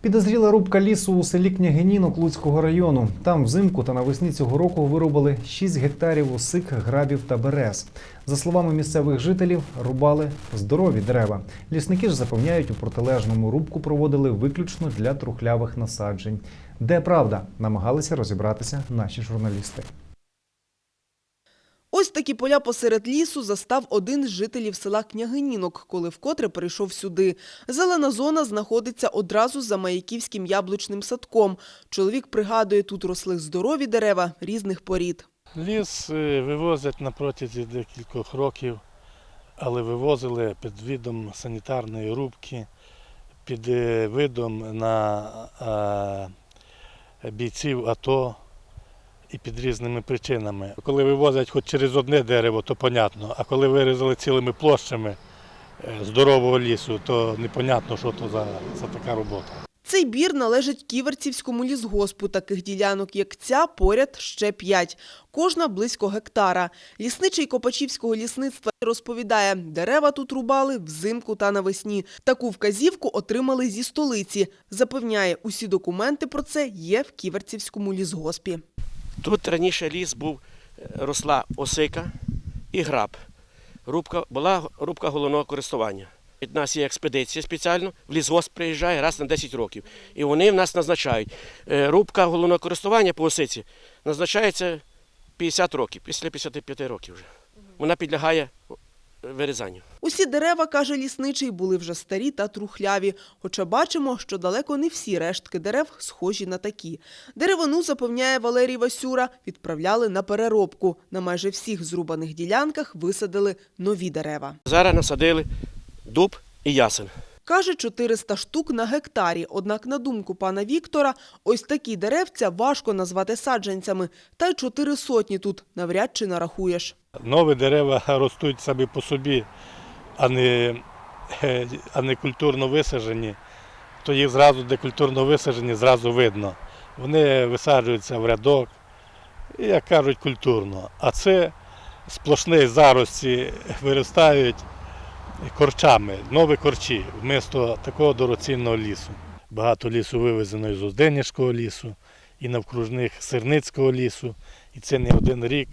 Підозріла рубка лісу у селі Княгинінок Луцького району. Там взимку та навесні цього року вирубали 6 гектарів осик, грабів та берез. За словами місцевих жителів, рубали здорові дерева. Лісники ж запевняють, у протилежному рубку проводили виключно для трухлявих насаджень. Де правда, намагалися розібратися наші журналісти. Ось такі поля посеред лісу застав один з жителів села Княгинінок, коли вкотре прийшов сюди. Зелена зона знаходиться одразу за Маяківським яблучним садком. Чоловік пригадує, тут росли здорові дерева різних порід. Ліс е, вивозять на протязі декількох років, але вивозили під видом санітарної рубки, під е, видом на бійців АТО і під різними причинами. Коли вивозять хоч через одне дерево, то понятно, а коли вирізали цілими площами е, здорового лісу, то непонятно, що то за, за така робота. Цей бір належить Ківерцівському лісгоспу. Таких ділянок, як ця, поряд ще п'ять. Кожна близько гектара. Лісничий Копачівського лісництва розповідає, дерева тут рубали взимку та навесні. Таку вказівку отримали зі столиці. Запевняє, усі документи про це є в Ківерцівському лісгоспі. Тут раніше ліс був, е, росла осика і граб. Рубка, була рубка головного користування. Від нас є експедиція спеціально, в лісгосп приїжджає раз на 10 років. І вони в нас назначають. Е, Рубка головного користування по осиці назначається 50 років, після 55 років вже. Вона підлягає вирізанню. Усі дерева, каже лісничий, були вже старі та трухляві. Хоча бачимо, що далеко не всі рештки дерев схожі на такі. Деревину, запевняє Валерій Васюра, відправляли на переробку. На майже всіх зрубаних ділянках висадили нові дерева. Зараз насадили дуб і ясен. Каже, 400 штук на гектарі. Однак, на думку пана Віктора, ось такі деревця важко назвати саджанцями. Та й чотири сотні тут навряд чи нарахуєш. Нові дерева ростуть самі по собі, а не, а не культурно висаджені, то їх зразу, де культурно висаджені, зразу видно. Вони висаджуються в рядок, як кажуть, культурно. А це сплошні зарості виростають корчами, нові корчі, вмісто такого дорогоцінного лісу. Багато лісу вивезено із Узденівського лісу, і навкружних Сирницького лісу. І це не один рік,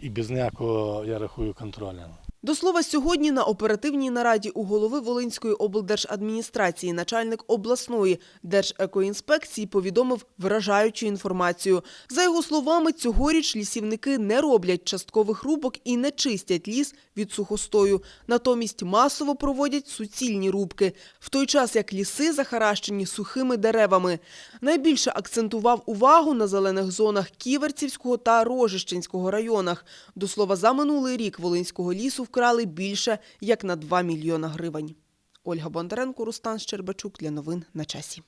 і без ніякого, я рахую, контролю. До слова, сьогодні на оперативній нараді у голови Волинської облдержадміністрації начальник обласної держекоінспекції повідомив вражаючу інформацію. За його словами, цьогоріч лісівники не роблять часткових рубок і не чистять ліс від сухостою. Натомість масово проводять суцільні рубки, в той час як ліси захаращені сухими деревами. Найбільше акцентував увагу на зелених зонах Ківерцівського та Рожищенського районах. До слова, за минулий рік Волинського лісу вкрали більше як на 2 мільйона гривень. Ольга Бондаренко, Рустан Щербачук для новин на часі.